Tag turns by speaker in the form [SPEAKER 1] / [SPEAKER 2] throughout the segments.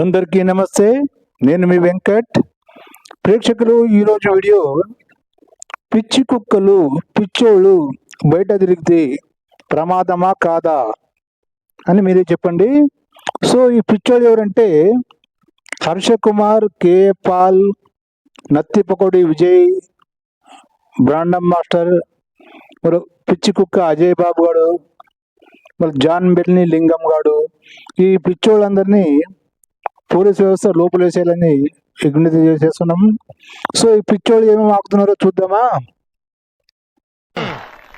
[SPEAKER 1] అందరికీ నమస్తే. నేను మీ వెంకట్. ప్రేక్షకులు ఈరోజు వీడియో పిచ్చి కుక్కలు పిచ్చోళ్ళు బయట తిరిగితే ప్రమాదమా కాదా అని మీరే చెప్పండి. సో ఈ పిచ్చోళ్ళు ఎవరంటే హర్ష కుమార్ కే. పాల్ నత్తి పకోడి విజయ్ బ్రాండమ్ మాస్టర్ మరి పిచ్చి కుక్క అజయ్ బాబు గారు మరి జాన్ బెల్ని లింగం గాడు ఈ పిచ్చోళ్ళందరినీ పోలీస్ వ్యవస్థ లోపలేసేయాలని విజ్ఞప్తి చేసేస్తున్నాం సో ఈ పిచ్చోళ్ళు ఏమేమి ఆకుతున్నారో చూద్దామా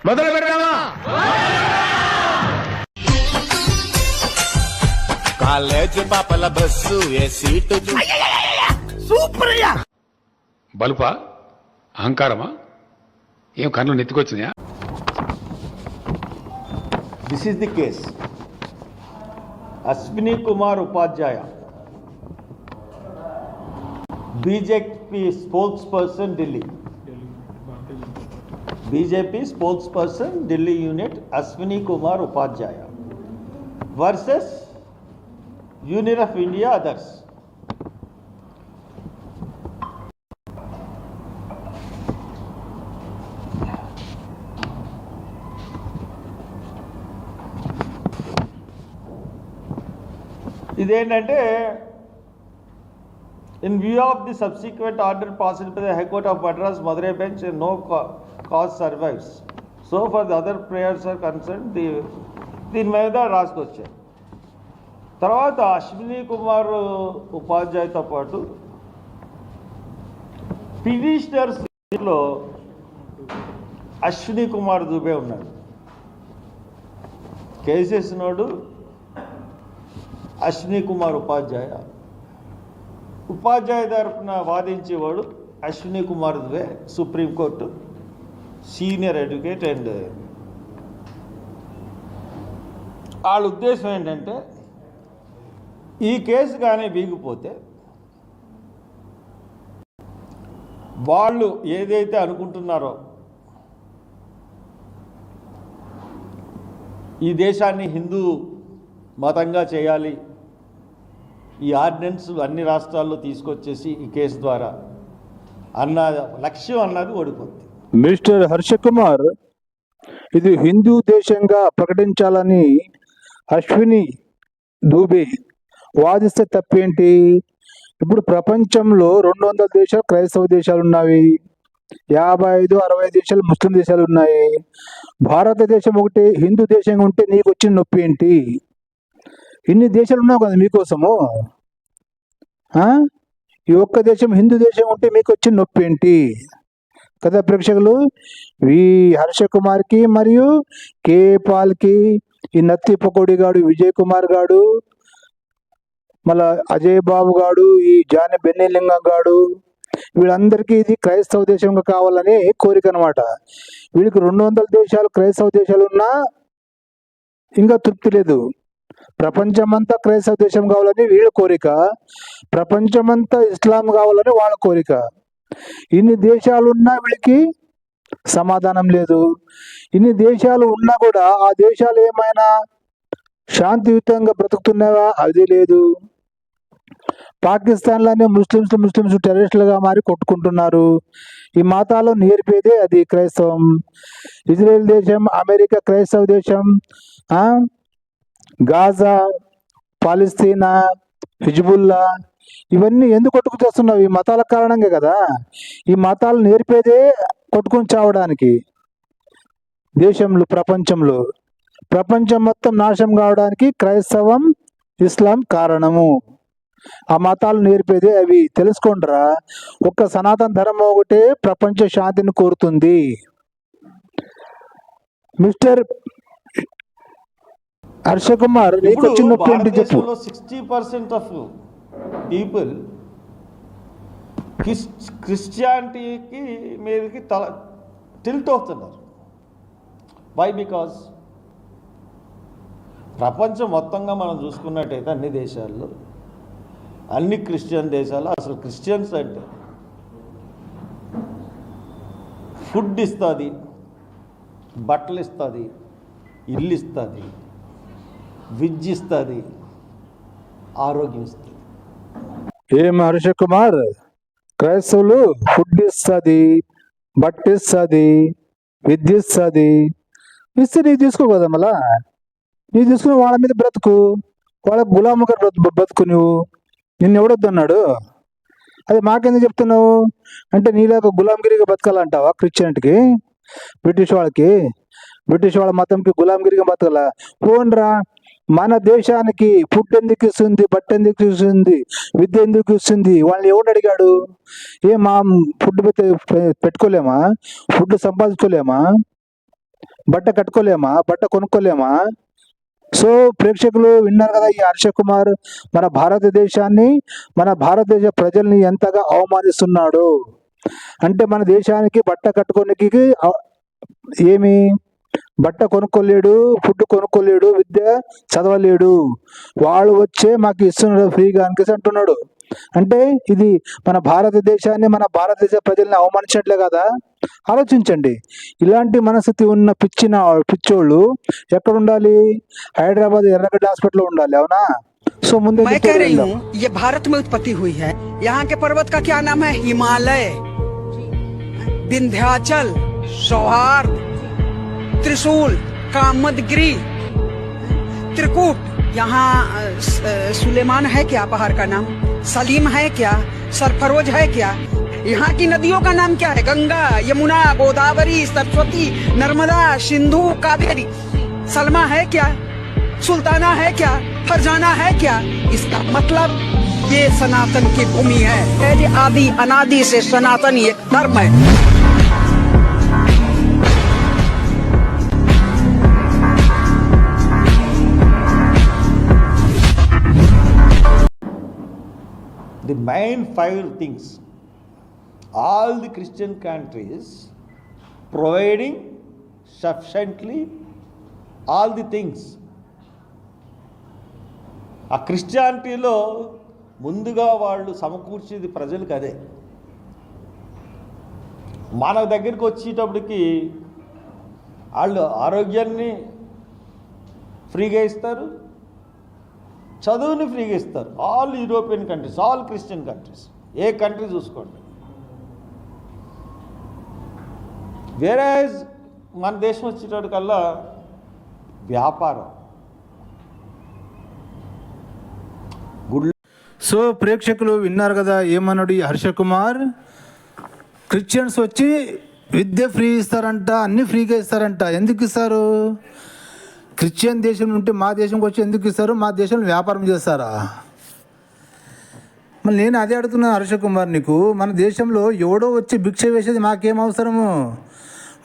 [SPEAKER 2] మొదలు పెడదామా
[SPEAKER 3] కాలేజ్ పాపల బస్సు ఏ సీటు
[SPEAKER 2] సూపర్ అయ్యా
[SPEAKER 4] బలుపా అహంకారమా ఏం కళ్ళు నెత్తికొచ్చినాయా
[SPEAKER 5] This is the case. Ashwini BJP sports person Delhi BJP sports person Delhi unit Ashwini Kumar Upadhyay versus unit of India others ఇదేంటంటే in view of the subsequent order passed by the high court of Madras Madurai bench no cause survives so far the other prayers are concern the దీని మీద రాసుకొచ్చారు తర్వాత అశ్విని కుమార్ ఉపాధ్యాయుతో పాటు petitioners Ashwini Kumar Dubey ఉన్నాడు. కేసేసినోడు అశ్విని కుమార్ ఉపాధ్యాయ ఉపాధ్యాయ తరఫున వాదించేవాడు Ashwini Kumar Dubey supreme court senior advocate and వాళ్ళ ఉద్దేశం ఏంటంటే ఈ కేసు కానీ బీగిపోతే వాళ్ళు ఏదైతే అనుకుంటున్నారో ఈ దేశాన్ని హిందూ మతంగా చేయాలి ఈ ఆర్డినెన్స్ అన్ని రాష్ట్రాల్లో తీసుకొచ్చేసి ఈ కేసు ద్వారా అన్న లక్ష్యం అన్నది ఓడిపోద్ది.
[SPEAKER 1] మిస్టర్ హర్ష కుమార్ ఇది హిందూ దేశంగా ప్రకటించాలని అశ్విని దూబే వాదిస్తే తప్పేంటి? ఇప్పుడు ప్రపంచంలో రెండు వందల దేశాలు క్రైస్తవ దేశాలు ఉన్నాయి యాభై ఐదు అరవై దేశాలు ముస్లిం దేశాలు ఉన్నాయి. భారతదేశం ఒకటి హిందూ దేశంగా ఉంటే నీకు వచ్చిన నొప్పి ఏంటి? ఇన్ని దేశాలు ఉన్నావు కదా మీకోసము? ఈ ఒక్క దేశం హిందూ దేశం ఉంటే మీకు వచ్చిన నొప్పి ఏంటి? కదా ప్రేక్షకులు ఈ హర్ష కుమార్కి మరియు కే పాల్కి ఈ నత్తి పకోడి గాడు విజయ్ కుమార్ గాడు మళ్ళా అజయ్ బాబు గాడు ఈ జాని బెన్నెలింగం గాడు వీళ్ళందరికీ ఇది క్రైస్తవ దేశంగా కావాలని కోరిక అనమాట వీళ్ళకి రెండు వందల దేశాలు క్రైస్తవ దేశాలు ఉన్నా ఇంకా తృప్తి లేదు. ప్రపంచమంతా క్రైస్తవ దేశం కావాలని వీళ్ళ కోరిక ప్రపంచమంతా ఇస్లాం కావాలని వాళ్ళ కోరిక. ఇన్ని దేశాలు ఉన్నా వీళ్ళకి సమాధానం లేదు. ఇన్ని దేశాలు ఉన్నా కూడా ఆ దేశాలు ఏమైనా శాంతియుతంగా బ్రతుకుతున్నావా అది లేదు. పాకిస్తాన్లోనే ముస్లిమ్స్ ముస్లిమ్స్ టెర్రరిస్టులుగా మారి కొట్టుకుంటున్నారు. ఈ మతాలు నేర్పేదే అది క్రైస్తవం. ఇజ్రాయెల్ దేశం అమెరికా క్రైస్తవ దేశం గాజా పాలిస్తీనా హిజ్బుల్లా ఇవన్నీ ఎందుకు కొట్టుకు తెస్తున్నావు? ఈ మతాల కారణంగా కదా. ఈ మతాలు నేర్పేదే కొట్టుకుని చావడానికి. దేశంలో ప్రపంచంలో. ప్రపంచం మొత్తం నాశనం కావడానికి క్రైస్తవం ఇస్లాం కారణము. ఆ మతాలు నేర్పేదే అవి. తెలుసుకోండిరా. ఒక్క సనాతన ధర్మం ఒకటే ప్రపంచ శాంతిని కోరుతుంది. మిస్టర్ హర్ష కుమార్ నీకు వచ్చిన నొప్పి ఏంటి చెప్పు.
[SPEAKER 5] సిక్స్టీ పర్సెంట్ ఆఫ్ పీపుల్ క్రిస్ క్రిస్టియానిటీకి మీదకి తల టిల్ట్ అవుతున్నారు. వై బికాజ్ ప్రపంచం మొత్తంగా మనం చూసుకున్నట్టయితే అన్ని దేశాల్లో అన్ని క్రిస్టియన్ దేశాలు అసలు క్రిస్టియన్స్ అంటే ఫుడ్ ఇస్తుంది బట్టలు ఇస్తుంది ఇల్లు ఇస్తుంది విద్యిస్తుంది. ఆరోగ్యం ఇస్తుంది.
[SPEAKER 1] ఏం హర్ష కుమార్? క్రైస్తవులు ఫుడ్ ఇస్తుంది బట్ట విద్యిస్తుంది. ఇస్తే నీకు తీసుకో కదా మళ్ళా? నీకు తీసుకుని వాళ్ళ మీద బ్రతుకు వాళ్ళ గులాముగా బ్రతుకు నువ్వు. నిన్ను ఎవడొద్దు అన్నాడు అది మాకెందుకు చెప్తున్నావు? అంటే నీలాగా గులాంగిరిగా బతకాలంటావా క్రిస్టియన్కి? బ్రిటిష్ వాళ్ళకి? బ్రిటిష్ వాళ్ళ మతంకి గులాంగిరిగా బతకాల? పోన్రా మన దేశానికి ఫుడ్ ఎందుకు ఇస్తుంది బట్ట ఎందుకు ఇస్తుంది విద్య ఎందుకు ఇస్తుంది? వాళ్ళని ఎవడు అడిగాడు? ఏ మా ఫుడ్ పెట్టుకోలేమా? ఫుడ్ సంపాదించుకోలేమా? బట్ట కట్టుకోలేమా? బట్ట కొనుక్కోలేమా? సో ప్రేక్షకులు విన్నారు కదా ఈ హర్ష కుమార్ మన భారతదేశాన్ని మన భారతదేశ ప్రజల్ని ఎంతగా అవమానిస్తున్నాడు? అంటే మన దేశానికి బట్ట కట్టుకోనికి ఏమి? బట్ట కొనుక్కోలేడు ఫుడ్ కొనుక్కోలేడు విద్య చదవలేడు వాళ్ళు వచ్చే మాకు ఇస్తున్నాడు ఫ్రీగా అనికేసి అంటున్నాడు అంటే ఇది మన భారతదేశాన్ని మన భారతదేశ ప్రజల్ని అవమానించినట్లే కదా ఆలోచించండి ఇలాంటి మనస్థితి ఉన్న పిచ్చిన పిచ్చోళ్ళు ఎక్కడ ఉండాలి హైదరాబాద్ ఎర్రగడ్డ హాస్పిటల్లో ఉండాలి అవునా సో ముందే
[SPEAKER 6] मैं
[SPEAKER 1] చెప్పారు
[SPEAKER 6] कह रही
[SPEAKER 1] వీళ్ళు.
[SPEAKER 6] हूँ ये भारत में उत्पत्ति हुई है यहाँ के पर्वत का क्या नाम है हिमालय विंध्याचल सौहार्द त्रिशूल, कामदगिरी। त्रिकूट, यहाँ सुलेमान है क्या पहाड़ का नाम? सलीम है क्या? सरफरोज है क्या? यहाँ की नदियों का नाम क्या है? गंगा, यमुना, गोदावरी, सरस्वती, नर्मदा, सिंधु, कावेरी। सलमा है क्या? सुल्ताना है क्या? फरजाना है क्या? इसका मतलब ये सनातन की भूमि है। आदि अनादि से सनातन ये धर्म है।
[SPEAKER 5] Main five things. All the Christian countries providing sufficiently all the things. ఆ క్రిస్టియానిటీలో ముందుగా వాళ్ళు సమకూర్చేది ప్రజలకు అదే మన దగ్గరికి వచ్చేటప్పటికి వాళ్ళు ఆరోగ్యాన్ని ఫ్రీగా ఇస్తారు చదువుని ఫ్రీగా ఇస్తారు. All European countries all Christian countries. ఏ కంట్రీ చూసుకోండి. వేరే మన దేశం వచ్చేటప్పటికల్లా వ్యాపారం.
[SPEAKER 1] సో ప్రేక్షకులు విన్నారు కదా ఏమన్నాడు ఈ హర్ష కుమార్? క్రిస్టియన్స్ వచ్చి విద్య ఫ్రీ ఇస్తారంట అన్ని ఫ్రీగా ఇస్తారంట. ఎందుకు ఇస్తారు? క్రిస్టియన్ దేశం నుండి మా దేశంకి వచ్చి ఎందుకు ఇస్తారు? మా దేశంలో వ్యాపారం చేస్తారా? మళ్ళీ నేను అదే అడుగుతున్నాను హర్ష కుమార్ నీకు. మన దేశంలో ఎవడో వచ్చి భిక్ష వేసేది మాకేం అవసరము?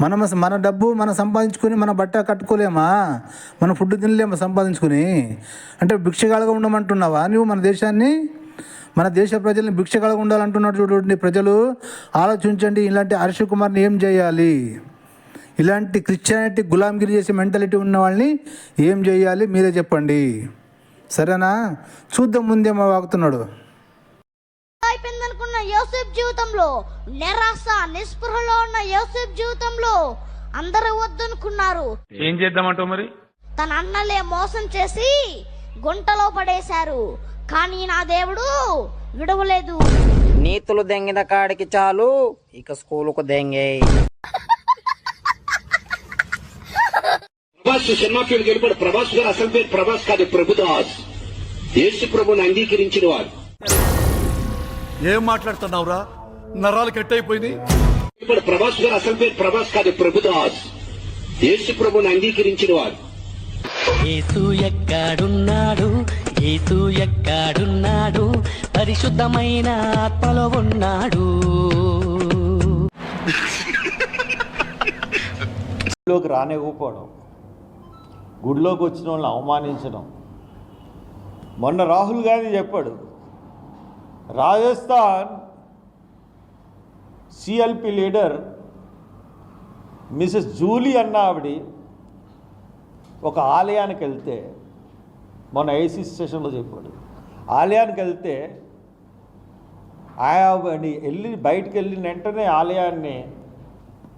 [SPEAKER 1] మనం మన డబ్బు మనం సంపాదించుకొని మన బట్ట కట్టుకోలేమా? మన ఫుడ్ తినలేమా సంపాదించుకుని? అంటే భిక్షగాలుగా ఉండమంటున్నావా నువ్వు మన దేశాన్ని? మన దేశ ప్రజల్ని భిక్షగాలుగా ఉండాలంటున్నాడు చూడండి ప్రజలు. ఆలోచించండి ఇలాంటి హర్ష కుమార్ని ఏం చేయాలి? ఇలాంటి క్రిస్టియానిటీ గులాంగిరి చేసే మెంటాలిటీ ఉన్న వాళ్ళని ఏం చేయాలి? మీరే చెప్పండి. సరేనా? చూద్దాం ముందేమో వాగుతున్నాడు.
[SPEAKER 7] అయిపోయిందనుకున్న యోసేఫ్ జీవితంలో నిరాశ నిస్పృహలో ఉన్న యోసేఫ్ జీవితంలో అందరూ వద్దనుకున్నారు.
[SPEAKER 4] ఏం చేద్దామంటావు మరి?
[SPEAKER 7] తన అన్నలే మోసం చేసి గుంటలో పడేశారు. కానీ నా దేవుడు విడవలేదు.
[SPEAKER 8] నీతులు దెంగిన కాడికి చాలు ఇక స్కూలుకు దెంగే
[SPEAKER 9] ప్రభాస్ సినిమా ఫీల్డ్కి వెళ్ళిపోయాడు ప్రభాస్ గారు అసలు పేరు ప్రభాస్ కాదు ప్రభుదాస్. యేసు ప్రభుని అంగీకరించిన వారు
[SPEAKER 2] ఏం మాట్లాడుతున్నావురా? నరాలు కట్
[SPEAKER 9] ఇప్పుడు ప్రభాస్ గారు అసలు పేరు ప్రభాస్ కాదు ప్రభుదాస్. యేసు ప్రభుని అంగీకరించిన వారు
[SPEAKER 10] ఏసు ఎక్కడున్నాడు? ఏసు ఎక్కడున్నాడు? పరిశుద్ధమైన ఆత్మలో ఉన్నాడు.
[SPEAKER 5] గుడిలోకి రానివ్వకపోవడం. గుడిలోకి వచ్చిన వాళ్ళని అవమానించడం. మొన్న రాహుల్ గాంధీ చెప్పాడు Rajasthan CLP leader Mrs Jully అన్న ఆవిడ ఒక ఆలయానికి వెళ్తే మొన్న ఏసీ స్టేషన్లో చెప్పాడు ఆలయానికి వెళ్తే ఆయా వెళ్ళి బయటికి వెళ్ళిన వెంటనే ఆలయాన్ని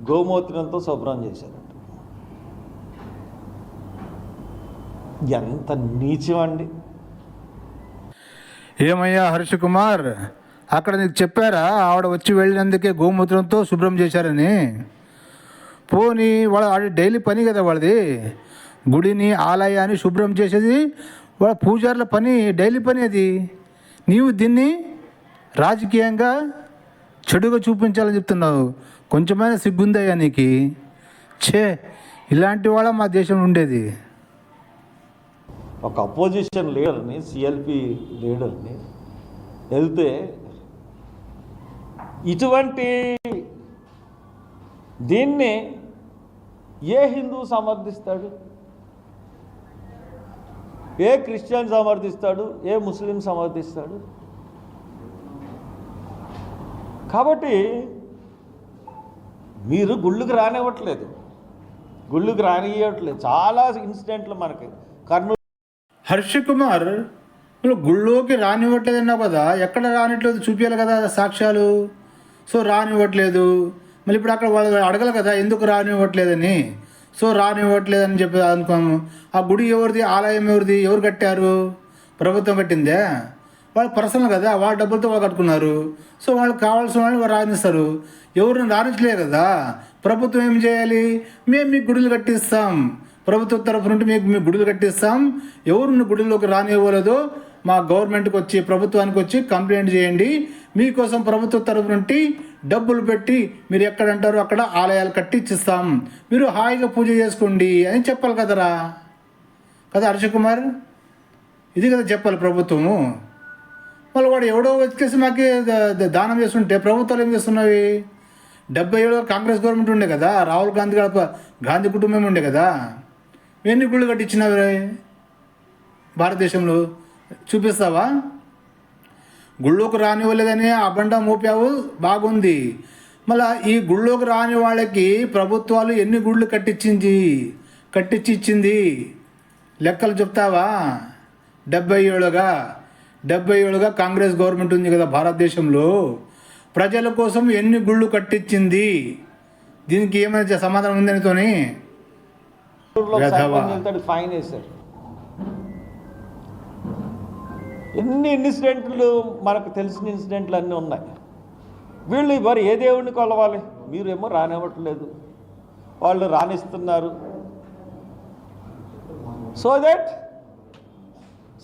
[SPEAKER 5] గోమూత్రంతో శుభ్రం చేశారు. ఎంత నీచం
[SPEAKER 1] ఏమయ్యా హర్ష కుమార్ అక్కడ నీకు చెప్పారా? ఆవిడ వచ్చి వెళ్ళినందుకే గోమూత్రంతో శుభ్రం చేశారని. పోనీ వాళ్ళ ఆడ డైలీ పని కదా వాళ్ళది. గుడిని ఆలయాన్ని శుభ్రం చేసేది వాళ్ళ పూజారుల పని డైలీ పని అది. నీవు దీన్ని రాజకీయంగా చెడుగా చూపించాలని చెప్తున్నావు. కొంచెమైనా సిగ్గుందయ్యా నీకు. ఛే ఇలాంటి వాళ్ళ మా దేశంలో ఉండేది.
[SPEAKER 5] ఒక అపోజిషన్ లీడర్ని సిఎల్పి లీడర్ని వెళ్తే ఇటువంటి దీన్ని ఏ హిందూ సమర్థిస్తాడు? A Christian సమర్థిస్తాడు? ఏ ముస్లిం సమర్థిస్తాడు? కాబట్టి మీరు గుళ్ళుకి రానివ్వట్లేదు. గుళ్ళుకి రానివ్వట్లేదు చాలా ఇన్సిడెంట్లు మనకి. కర్నూలు
[SPEAKER 1] హర్ష కుమార్ గుళ్ళోకి రానివ్వట్లేదన్నావు కదా ఎక్కడ రానిట్లేదు చూపించాలి కదా సాక్ష్యాలు? సో రానివ్వట్లేదు. మళ్ళీ ఇప్పుడు అక్కడ వాళ్ళు అడగలు కదా ఎందుకు రానివ్వట్లేదని? సో రానివ్వట్లేదని చెప్పి అనుకోము. ఆ గుడి ఎవరిది ఆలయం ఎవరిది ఎవరు కట్టారు? ప్రభుత్వం కట్టిందే? వాళ్ళు పర్సనల్ కదా వాళ్ళ డబ్బులతో వాళ్ళు కట్టుకున్నారు. సో వాళ్ళకి కావాల్సిన వాళ్ళు వాళ్ళు రాణిస్తారు ఎవరిని రాణించలేదు కదా. ప్రభుత్వం ఏం చేయాలి? మేము మీకు గుడులు కట్టిస్తాం. ప్రభుత్వం తరఫు నుండి మీకు మీ గుడులు కట్టిస్తాం. ఎవరు గుడిలోకి రానివ్వలేదో మా గవర్నమెంట్కి వచ్చి ప్రభుత్వానికి వచ్చి కంప్లైంట్ చేయండి. మీకోసం ప్రభుత్వ తరఫు నుండి డబ్బులు పెట్టి మీరు ఎక్కడంటారో అక్కడ ఆలయాలు కట్టించిస్తాం మీరు హాయిగా పూజ చేసుకోండి అని చెప్పాలి కదరా? కదా హర్ష కుమార్ ఇది కదా చెప్పాలి ప్రభుత్వము. మళ్ళీ వాడు ఎవడో వచ్చేసి మాకు దానం చేస్తుంటే ప్రభుత్వాలు ఏం చేస్తున్నవి డెబ్బై ఏడు కాంగ్రెస్ గవర్నమెంట్ ఉండే కదా రాహుల్ గాంధీ గారి గాంధీ కుటుంబం ఉండే కదా. ఎన్ని గుళ్ళు కట్టించినవి భారతదేశంలో చూపిస్తావా? గుళ్ళోకి రానివ్వలేదని అబండ మోపావు? బాగుంది. మళ్ళా ఈ గుళ్ళోకి రాని వాళ్ళకి ప్రభుత్వాలు ఎన్ని గుళ్ళు కట్టించింది? కట్టించి ఇచ్చింది లెక్కలు చెప్తావా? డెబ్బై ఏళ్ళుగా డెబ్బై ఏళ్ళుగా కాంగ్రెస్ గవర్నమెంట్ ఉంది కదా భారతదేశంలో. ప్రజల కోసం ఎన్ని గుళ్ళు కట్టించింది? దీనికి ఏమైనా సమాధానం ఉందనితోని
[SPEAKER 5] వెళ్తాడు ఫైన్ వేశారు. ఎన్ని ఇన్సిడెంట్లు మనకు తెలిసిన ఇన్సిడెంట్లు అన్నీ ఉన్నాయి. వీళ్ళు మరి ఏ దేవుడిని కొలవాలి? మీరేమో రానివ్వట్లేదు. వాళ్ళు రాణిస్తున్నారు. So that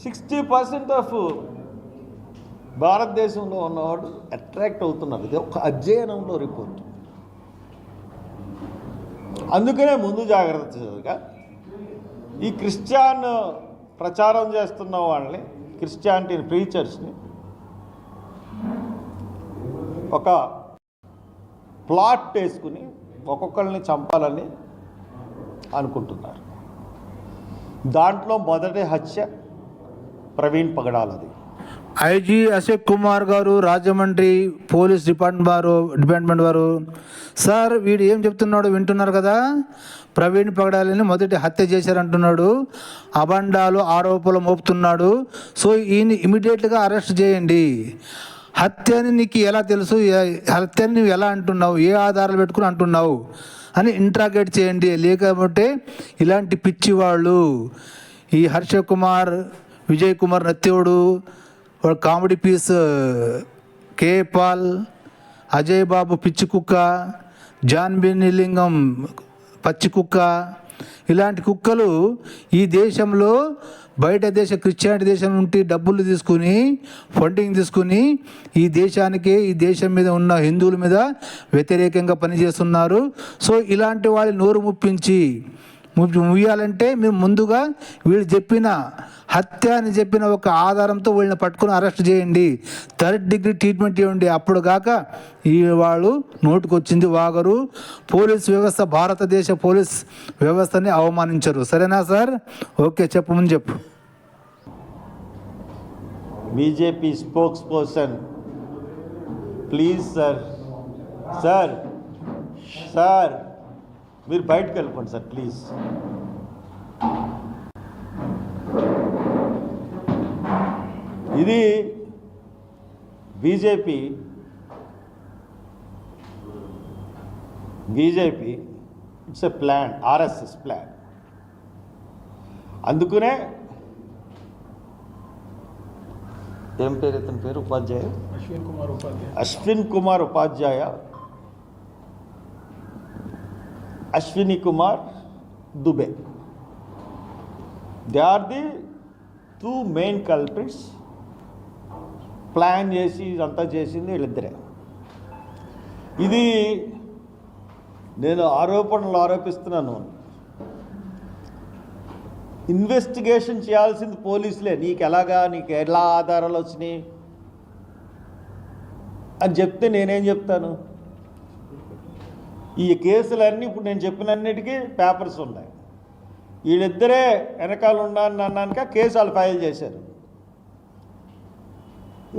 [SPEAKER 5] sixty percent of భారతదేశంలో ఉన్నవాడు అట్రాక్ట్ అవుతున్నారు. ఇది ఒక అధ్యయనంలో రిపోర్ట్ అందుకనే ముందు జాగ్రత్త జాగ్రత్తగా ఈ క్రిస్టియన్ ప్రచారం చేస్తున్న వాళ్ళని క్రిస్టియానిటీ ప్రీచర్స్ని ఒక ప్లాట్ వేసుకుని ఒక్కొక్కరిని చంపాలని అనుకుంటున్నారు. దాంట్లో మొదటి హత్య ప్రవీణ్ పగడాలది
[SPEAKER 1] ఐజీ అశోక్ కుమార్ గారు రాజమండ్రి పోలీస్ డిపార్ట్మెంట్ వారు డిపార్ట్మెంట్ వారు సార్ వీడు ఏం చెప్తున్నాడు వింటున్నారు కదా? ప్రవీణ్ పగడాలని మొదటి హత్య చేశారంటున్నాడు. అబండాలు ఆరోపణలు మోపుతున్నాడు. సో ఈయన ఇమీడియట్గా అరెస్ట్ చేయండి. హత్య అని నీకు ఎలా తెలుసు? హత్య అని నువ్వు ఎలా అంటున్నావు? ఏ ఆధారాలు పెట్టుకుని అంటున్నావు? అని ఇంట్రాగేట్ చేయండి. లేకపోతే ఇలాంటి పిచ్చి వాళ్ళు ఈ Harsha Kumar Vijay Kumar నత్యోడు comedy piece K Paul Ajay Babu పిచ్చి కుక్క జాన్బి నిలింగం పచ్చి కుక్క. ఇలాంటి కుక్కలు ఈ దేశంలో బయట దేశ క్రిస్టియానిటీ దేశం నుండి డబ్బులు తీసుకుని ఫండింగ్ తీసుకుని ఈ దేశానికి ఈ దేశం మీద ఉన్న హిందువుల మీద వ్యతిరేకంగా పనిచేస్తున్నారు. సో ఇలాంటి వాళ్ళు నోరు ముప్పించి ముయ్యాలంటే మేము ముందుగా వీళ్ళు చెప్పిన హత్య అని చెప్పిన ఒక ఆధారంతో వీళ్ళని పట్టుకుని అరెస్ట్ చేయండి. థర్డ్ డిగ్రీ ట్రీట్మెంట్ ఇవ్వండి. అప్పుడు కాక ఈ వాళ్ళు నోటుకొచ్చింది వాగరు. పోలీస్ వ్యవస్థ భారతదేశ పోలీస్ వ్యవస్థని అవమానించరు. సరేనా సార్? ఓకే చెప్పు ముందు చెప్పు.
[SPEAKER 5] BJP spokesperson please sir. Sir sir. మీరు బయటకు వెళ్ళిపోండి సార్ ప్లీజ్. ఇది BJP BJP it's a plan RSS plan. అందుకునే ఏం పేరు ఇతని పేరు Upadhyay? Ashwin Kumar Upadhyay. Ashwini Kumar Ashwini Kumar Dubey. They are the two main culprits plan చేసి ఇదంతా చేసింది వీళ్ళిద్దరే. ఇది నేను ఆరోపణలు ఆరోపిస్తున్నాను. ఇన్వెస్టిగేషన్ చేయాల్సింది పోలీసులే. నీకు ఎలాగా నీకు ఎలా ఆధారాలు వచ్చినాయి? అని చెప్తే నేనేం చెప్తాను? ఈ కేసులన్నీ ఇప్పుడు నేను చెప్పినన్నిటికీ పేపర్స్ ఉన్నాయి. వీళ్ళిద్దరే వెనకాల ఉన్నాను అన్నాక కేసు వాళ్ళు ఫైల్ చేశారు.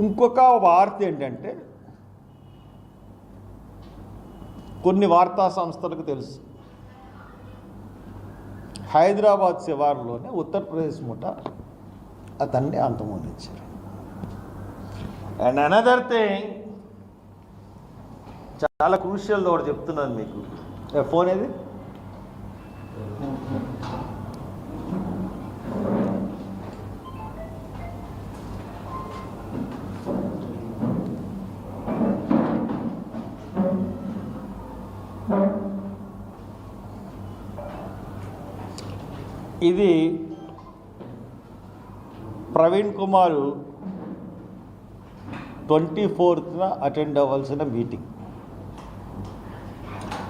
[SPEAKER 5] ఇంకొక వార్త ఏంటంటే కొన్ని వార్తా సంస్థలకు తెలుసు. హైదరాబాద్ శివారులోనే ఉత్తరప్రదేశ్ ముఠ అతన్ని అంతమొందించారు. అండ్ అనదర్ థింగ్ చాలా క్రూషియల్ ఒకటి చెప్తున్నాను మీకు. ఫోన్ ఏది? ఇది ప్రవీణ్ కుమారు ట్వంటీ ఫోర్త్న అటెండ్ అవ్వాల్సిన మీటింగ్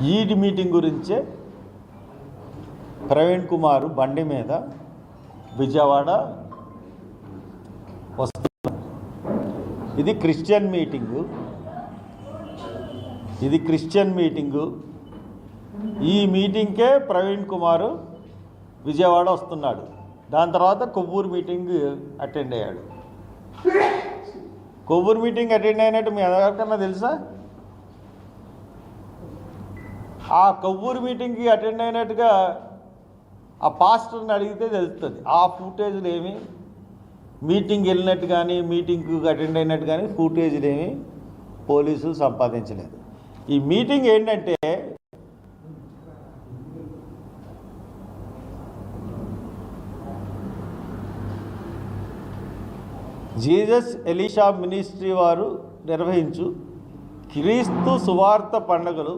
[SPEAKER 5] ఈడి మీటింగ్ గురించే ప్రవీణ్ కుమార్ బండి మీద విజయవాడ వస్తున్నారు. ఇది క్రిస్టియన్ మీటింగు. ఇది క్రిస్టియన్ మీటింగు. ఈ మీటింగ్కే ప్రవీణ్ కుమార్ విజయవాడ వస్తున్నాడు. దాని తర్వాత కొవ్వూరు మీటింగ్ అటెండ్ అయ్యాడు. కొవ్వూరు మీటింగ్ అటెండ్ అయినట్టు మీ ఎవరికన్నా తెలుసా? ఆ కొవ్వూరు మీటింగ్కి అటెండ్ అయినట్టుగా ఆ పాస్టర్ని అడిగితే తెలుస్తుంది. ఆ ఫుటేజ్లు ఏమి? మీటింగ్ వెళ్ళినట్టు కానీ మీటింగ్కి అటెండ్ అయినట్టు కానీ ఫుటేజ్లు ఏమి? పోలీసులు సంపాదించలేదు. ఈ మీటింగ్ ఏంటంటే జీసస్ ఎలీషా మినిస్ట్రీ వారు నిర్వహించు క్రీస్తు సువార్త పండుగలు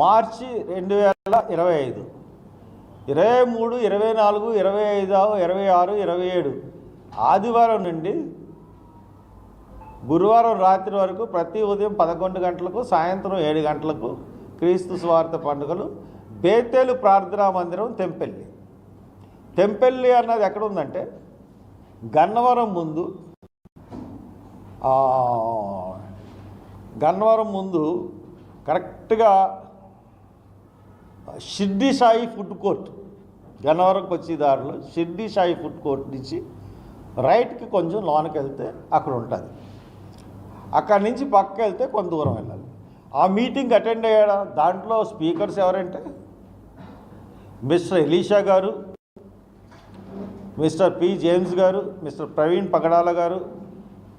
[SPEAKER 5] మార్చి రెండు వేల ఇరవై ఐదు. ఇరవై మూడు ఇరవై నాలుగు ఇరవై ఐదు ఇరవై ఆరు ఇరవై ఏడు. ఆదివారం నుండి గురువారం రాత్రి వరకు ప్రతి ఉదయం పదకొండు గంటలకు సాయంత్రం ఏడు గంటలకు క్రీస్తు స్వార్థ పండుగలు బేతేలు ప్రార్థనా మందిరం తెంపెల్లి. తెంపెల్లి అన్నది ఎక్కడ ఉందంటే గన్నవరం ముందు గన్నవరం ముందు కరెక్ట్గా షిర్డి సాయి ఫుడ్ కోర్ట్ గన్నవరంకి వచ్చే దారిలో షిర్డి సాయి ఫుడ్ కోర్ట్ నుంచి రైట్కి కొంచెం లోనకి వెళ్తే అక్కడ ఉంటుంది. అక్కడి నుంచి పక్కకి వెళ్తే కొంత దూరం వెళ్ళాలి. ఆ మీటింగ్ అటెండ్ అయ్యాడా? దాంట్లో స్పీకర్స్ ఎవరంటే? మిస్టర్ ఎలీషా గారు మిస్టర్ పి జేమ్స్ గారు మిస్టర్ ప్రవీణ్ పగడాల గారు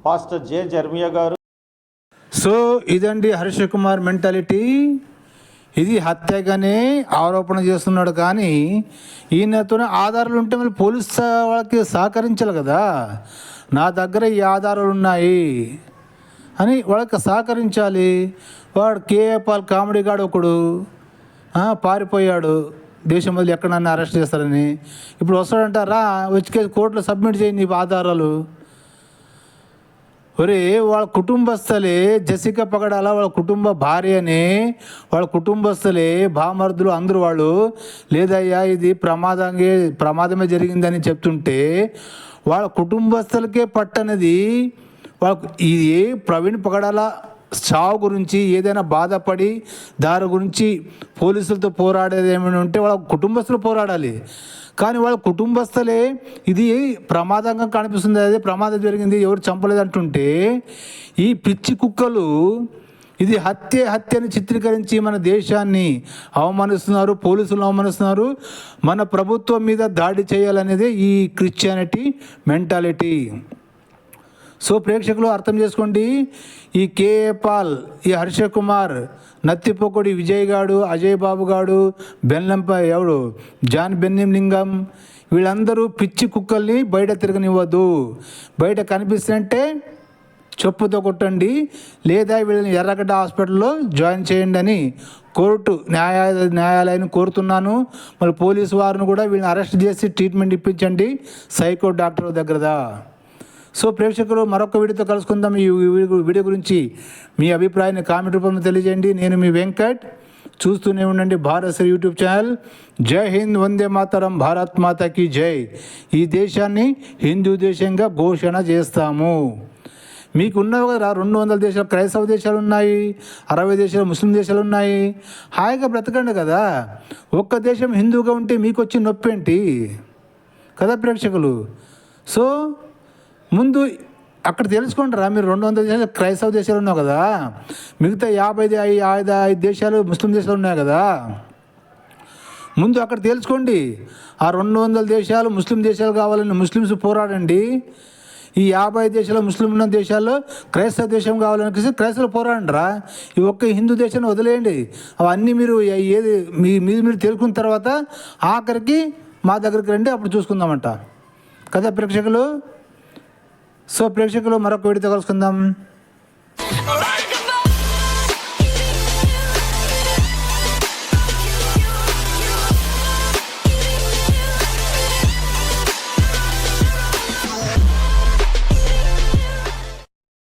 [SPEAKER 5] పాస్టర్ జే జర్మియా గారు.
[SPEAKER 1] సో ఇదండి హర్ష కుమార్ మెంటాలిటీ. ఇది హత్యగానే ఆరోపణ చేస్తున్నాడు కానీ ఈయనతోనే ఆధారాలు ఉంటే మరి పోలీస్ వాళ్ళకి సహకరించాలి కదా. నా దగ్గర ఈ ఆధారాలు ఉన్నాయి అని వాళ్ళకి సహకరించాలి. వాడు కేఏపాల్ కామెడీ గాడు ఒకడు. పారిపోయాడు. దేశం వదిలి ఎక్కడన్నా అరెస్ట్ చేస్తారని. ఇప్పుడు వస్తాడంటారా వచ్చి కోర్టులో సబ్మిట్ చేయండి నీ ఆధారాలు. ఒరే వాళ్ళ కుటుంబస్తులే జసిక పగడాల వాళ్ళ కుటుంబ భార్యని వాళ్ళ కుటుంబస్తులే భామర్దులు అందరూ వాళ్ళు. లేదయ్యా ఇది ప్రమాదంగా ప్రమాదమే జరిగిందని చెప్తుంటే వాళ్ళ కుటుంబస్తులకే పట్టనది. వాళ్ళ ఇది ప్రవీణ్ పగడాల చావు గురించి ఏదైనా బాధపడి దాని గురించి పోలీసులతో పోరాడేది ఏమైనా ఉంటే వాళ్ళ కుటుంబస్తులు పోరాడాలి. కానీ వాళ్ళ కుటుంబస్తులే ఇది ప్రమాదంగా కనిపిస్తుంది అదే ప్రమాదం జరిగింది ఎవరు చంపలేదంటుంటే ఈ పిచ్చి కుక్కలు ఇది హత్య హత్యని చిత్రీకరించి మన దేశాన్ని అవమానిస్తున్నారు పోలీసులు అవమానిస్తున్నారు మన ప్రభుత్వం మీద దాడి చేయాలనేదే ఈ క్రిస్టియానిటీ మెంటాలిటీ సో ప్రేక్షకులు అర్థం చేసుకోండి ఈ కేఏ పాల్ ఈ హర్ష కుమార్ నత్తిపోకొడి విజయ్ గాడు అజయ్ బాబు గాడు బెల్లంపై ఎవడు? జాన్ బెన్నిం లింగం వీళ్ళందరూ పిచ్చి కుక్కల్ని బయట తిరగనివ్వద్దు. బయట కనిపిస్తుంటే చెప్పుతో కొట్టండి లేదా వీళ్ళని ఎర్రగడ్డ హాస్పిటల్లో జాయిన్ చేయండి అని కోర్టు న్యాయ న్యాయాలయాన్ని కోరుతున్నాను. మరి పోలీసు వారిని కూడా వీళ్ళని అరెస్ట్ చేసి ట్రీట్మెంట్ ఇప్పించండి. Psycho doctor దగ్గరదా? సో ప్రేక్షకులు మరొక వీడియోతో కలుసుకుందాం. ఈ వీడియో వీడియో గురించి మీ అభిప్రాయాన్ని కామెంట్ రూపంలో తెలియజేయండి. నేను మీ వెంకట్. చూస్తూనే ఉండండి భారత్ శ్రీ యూట్యూబ్ ఛానల్. జై హింద్ వందే మాతరం భారత్ మాతకి జై. ఈ దేశాన్ని హిందూ దేశంగా ఘోషణ చేస్తాము. మీకు ఉన్నవి కదా రెండు వందల దేశాలు క్రైస్తవ దేశాలు ఉన్నాయి అరవై దేశాలు ముస్లిం దేశాలు ఉన్నాయి. హాయిగా బ్రతకండి కదా. ఒక్క దేశం హిందూగా ఉంటే మీకు వచ్చి నొప్పి ఏంటి కదా ప్రేక్షకులు. సో ముందు అక్కడ తెలుసుకోండిరా మీరు రెండు వందల దేశాలు క్రైస్తవ దేశాలు ఉన్నావు కదా. మిగతా యాభై ఐదు ఐదు ఐదు దేశాలు ముస్లిం దేశాలు ఉన్నాయి కదా. ముందు అక్కడ తెలుసుకోండి. ఆ రెండు వందల దేశాలు ముస్లిం దేశాలు కావాలని ముస్లిమ్స్ పోరాడండి. ఈ యాభై దేశాలు ముస్లిం ఉన్న దేశాల్లో క్రైస్తవ దేశం కావాలని క్రైస్తవులు పోరాడండిరా ఈ ఒక్క హిందూ దేశాన్ని వదిలేయండి. అవన్నీ మీరు ఏది మీ మీరు మీరు తెలుసుకున్న తర్వాత ఆఖరికి మా దగ్గరికి రండి అప్పుడు చూసుకుందామంట. కదా ప్రేక్షకులు? సో ప్రేక్షకులు మరొక వీడితో కలుసుకుందాం.